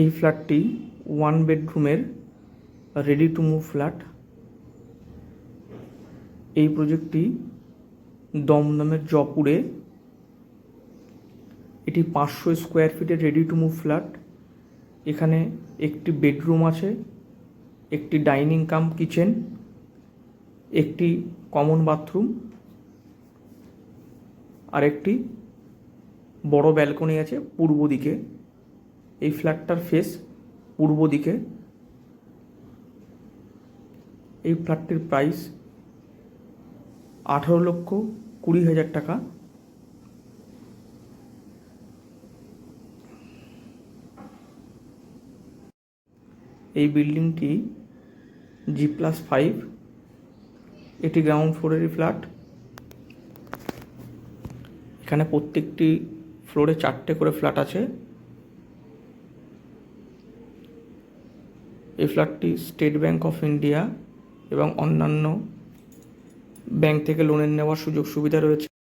এই ফ্ল্যাটটি ওয়ান বেডরুমের রেডি টু মুভ ফ্ল্যাট এই প্রজেক্টটি দমদমের জয়পুরে। এটি পাঁচশো স্কোয়ার ফিটের রেডি টু মুভ ফ্ল্যাট এখানে একটি বেডরুম আছে, একটি ডাইনিং কাম কিচেন একটি কমন বাথরুম আর একটি বড় ব্যালকনি আছে পূর্ব দিকে। এই ফ্ল্যাটটার ফেস পূর্ব দিকে। এই ফ্ল্যাটটির প্রাইস আঠারো লক্ষ কুড়ি হাজার টাকা। এই বিল্ডিংটি জি প্লাস ফাইভ এটি গ্রাউন্ড ফ্লোরেরই ফ্ল্যাট এখানে প্রত্যেকটি ফ্লোরে চারটে করে ফ্ল্যাট আছে। এই ফ্ল্যাটটি স্টেট ব্যাঙ্ক অফ ইন্ডিয়া এবং অন্যান্য ব্যাংক থেকে লোনের নেওয়ার সুযোগ সুবিধা রয়েছে।